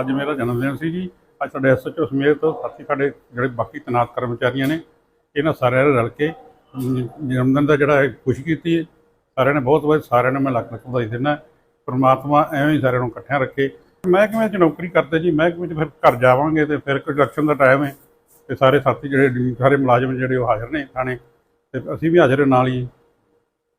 ਅੱਜ ਮੇਰਾ ਜਨਮ ਦਿਨ ਸੀ ਜੀ। ਅੱਜ ਸਾਡੇ ਐਸਐਚਓ ਸਮੇਤ ਸਾਥੀ ਸਾਡੇ ਜਿਹੜੇ ਬਾਕੀ ਤਨਾਤ ਕਰਮਚਾਰੀਆਂ ਨੇ, ਇਹਨਾਂ ਸਾਰਿਆਂ ਨੇ ਰਲ ਕੇ ਜਨਮ ਦਿਨ ਦਾ ਜਿਹੜਾ ਹੈ ਖੁਸ਼ੀ ਕੀਤੀ ਹੈ। ਸਾਰਿਆਂ ਨੇ ਬਹੁਤ ਬਹੁਤ, ਸਾਰਿਆਂ ਨੇ ਮੈਂ ਲੱਖ ਲੱਖ ਵਧਾਈ ਦਿੰਦਾ। ਪਰਮਾਤਮਾ ਐਵੇਂ ਹੀ ਸਾਰਿਆਂ ਨੂੰ ਇਕੱਠਿਆਂ ਰੱਖੇ। ਮਹਿਕਮੇ 'ਚ ਨੌਕਰੀ ਕਰਦੇ ਜੀ? ਮਹਿਕਮੇ 'ਚ ਫਿਰ ਘਰ ਜਾਵਾਂਗੇ ਤੇ ਫਿਰ ਇਲੈਕਸ਼ਨ ਦਾ ਟਾਈਮ ਹੈ ਤੇ ਸਾਰੇ ਸਾਥੀ ਜਿਹੜੇ, ਸਾਰੇ ਮੁਲਾਜ਼ਮ ਜਿਹੜੇ ਉਹ ਹਾਜ਼ਰ ਨੇ ਥਾਣੇ, ਤੇ ਅਸੀਂ ਵੀ ਹਾਜ਼ਰ ਨਾਲ ਹੀ।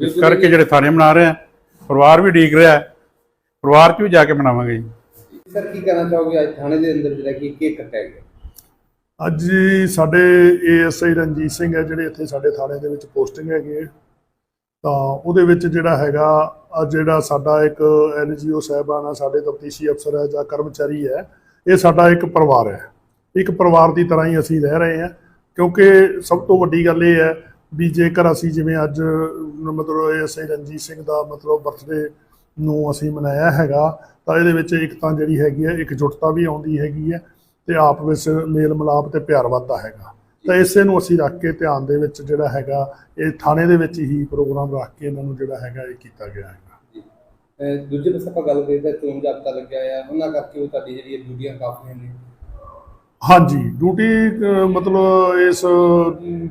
ਇਸ ਕਰਕੇ ਜਿਹੜੇ ਥਾਣੇ ਮਨਾ ਰਹੇ ਆ ਪਰਿਵਾਰ ਵੀ ਡੀਕ ਰਿਹਾ ਹੈ। ਪਰਿਵਾਰ 'ਚ ਵੀ ਜਾ ਕੇ ਮਨਾਵਾਂਗੇ ਜੀ। ਸਰ ਕੀ ਕਹਿਣਾ ਚਾਹੋਗੇ ਅੱਜ ਥਾਣੇ ਦੇ ਅੰਦਰ ਜਿਹੜਾ ਕਿ ਕੇਕ ਕੱਟਿਆ ਗਿਆ ਅੱਜ ਸਾਡੇ ਏਐਸਆਈ ਰਣਜੀਤ ਸਿੰਘ ਹੈ ਜਿਹੜੇ ਇੱਥੇ ਸਾਡੇ ਥਾਣੇ ਦੇ ਵਿੱਚ ਪੋਸਟਿੰਗ ਹੈਗੇ ਆ। ਤਾਂ ਉਹਦੇ ਵਿੱਚ ਜਿਹੜਾ ਹੈਗਾ ਅੱਜ ਜਿਹੜਾ ਸਾਡਾ ਇੱਕ ਐਨਜੀਓ ਸਾਹਿਬਾਨ ਆ ਸਾਡੇ ਤਫਤੀਸ਼ੀ ਅਫਸਰ ਹੈ ਜਾਂ ਕਰਮਚਾਰੀ ਹੈ ਇਹ ਸਾਡਾ ਇੱਕ ਪਰਿਵਾਰ ਹੈ। ਇੱਕ ਪਰਿਵਾਰ ਦੀ ਤਰ੍ਹਾਂ ਹੀ ਅਸੀਂ ਰਹਿ ਰਹੇ ਹਾਂ ਕਿਉਂਕਿ ਸਭ ਤੋਂ ਵੱਡੀ ਗੱਲ ਇਹ ਹੈ ਵੀ ਜੇਕਰ ਅਸੀਂ ਜਿਵੇਂ ਅੱਜ, ਮਤਲਬ ਏਐਸਆਈ ਰਣਜੀਤ ਸਿੰਘ ਦਾ ਮਤਲਬ ਬਰਥਡੇ ਨੂੰ ਅਸੀਂ ਮਨਾਇਆ ਹੈਗਾ, ਤਾਂ ਇਹਦੇ ਵਿੱਚ ਇੱਕ ਤਾਂ ਜਿਹੜੀ ਹੈਗੀ ਹੈ ਇਕਜੁੱਟਤਾ ਵੀ ਆਉਂਦੀ ਹੈਗੀ ਹੈ ਤੇ ਆਪ ਵਿੱਚ ਮੇਲ ਮਿਲਾਪ ਤੇ ਪਿਆਰ ਵੱਧਦਾ ਹੈਗਾ। ਤਾਂ ਇਸੇ ਨੂੰ ਅਸੀਂ ਰੱਖ ਕੇ ਧਿਆਨ ਦੇ ਵਿੱਚ ਜਿਹੜਾ ਹੈਗਾ, ਇਹ ਥਾਣੇ ਦੇ ਵਿੱਚ ਹੀ ਪ੍ਰੋਗਰਾਮ ਰੱਖ ਕੇ ਇਹਨਾਂ ਨੂੰ ਜਿਹੜਾ ਹੈਗਾ ਇਹ ਕੀਤਾ ਗਿਆ ਹੈਗਾ। ਦੂਜੇ ਪਾਸੇ ਆਪਾਂ ਗੱਲ ਕਰੀਏ ਤਾਂ ਚੋਣ ਜਾਬਤਾ ਲੱਗਿਆ ਆ, ਉਹਨਾਂ ਕਰਕੇ ਉਹ ਤੁਹਾਡੀ ਜਿਹੜੀ ਡਿਊਟੀਆਂ ਕਾਫੀਆਂ ਨੇ ਹਾਂਜੀ, ਡਿਊਟੀ ਮਤਲਬ ਇਸ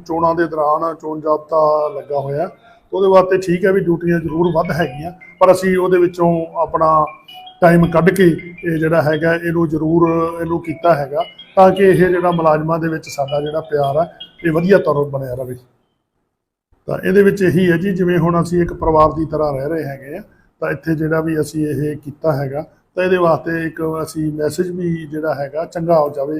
ਚੋਣਾਂ ਦੇ ਦੌਰਾਨ ਚੋਣ ਜਾਬਤਾ ਲੱਗਾ ਹੋਇਆ। ਉਹਦੇ ਵਾਸਤੇ ਠੀਕ ਹੈ ਵੀ ਡਿਊਟੀਆਂ ਜ਼ਰੂਰ ਵੱਧ ਹੈਗੀਆਂ, ਪਰ ਅਸੀਂ ਉਹਦੇ ਵਿੱਚੋਂ ਆਪਣਾ ਟਾਈਮ ਕੱਢ ਕੇ ਇਹ ਜਿਹੜਾ ਹੈਗਾ, ਇਹਨੂੰ ਜ਼ਰੂਰ, ਇਹਨੂੰ ਕੀਤਾ ਹੈਗਾ, ਤਾਂ ਕਿ ਇਹ ਜਿਹੜਾ ਮੁਲਾਜ਼ਮਾਂ ਦੇ ਵਿੱਚ ਸਾਡਾ ਜਿਹੜਾ ਪਿਆਰ ਹੈ ਇਹ ਵਧੀਆ ਤੌਰ ਬਣਿਆ ਰਹੇ। ਤਾਂ ਇਹਦੇ ਵਿੱਚ ਇਹੀ ਹੈ ਜੀ, ਜਿਵੇਂ ਹੁਣ ਅਸੀਂ ਇੱਕ ਪਰਿਵਾਰ ਦੀ ਤਰ੍ਹਾਂ ਰਹਿ ਰਹੇ ਹੈਗੇ ਆ, ਤਾਂ ਇੱਥੇ ਜਿਹੜਾ ਵੀ ਅਸੀਂ ਇਹ ਕੀਤਾ ਹੈਗਾ, ਤਾਂ ਇਹਦੇ ਵਾਸਤੇ ਇੱਕ ਅਸੀਂ ਮੈਸੇਜ ਵੀ ਜਿਹੜਾ ਹੈਗਾ, ਚੰਗਾ ਹੋ ਜਾਵੇ